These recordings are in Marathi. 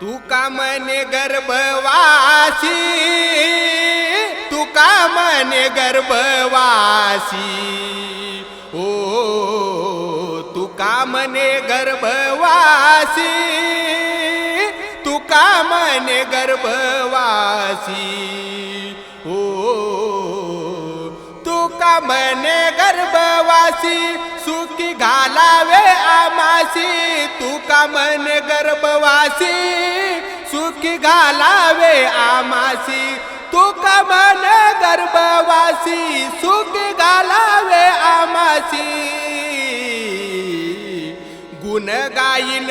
तू का म्हणे गर्भवासी? तू का म्हणे गर्भवासी? ओ तू का गर्भवासी? तू का गर्भवासी? ओ तू का म्हणे गर्भवासी? सुखी घाला वासी तू का मन गर्भवासी? सुखी घालावे आमासी. तू का मन गर्भवासी? सुखी घालावे आमासी. गुण गाईन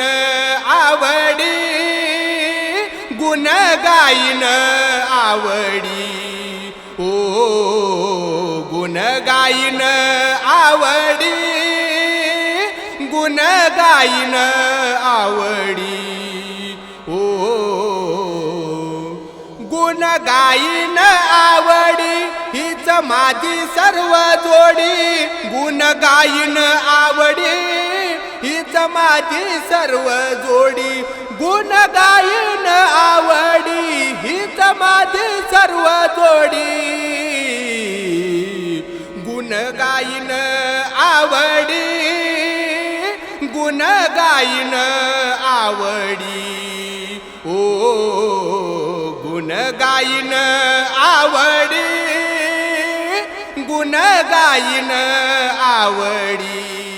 आवडी गुण गाईन आवडी. ओ गुण गाईन आवडी. आईन आवडी. ओ गुण गाईन आवडी हीच माझी सर्व जोडी. गुण गाईन आवडी हीच माझी सर्व जोडी. गुण गाईन आवडी हीच माझी सर्व जोडी. गुण आवडी. ओ गुण गायन आवडी. गुण गायन आवडी.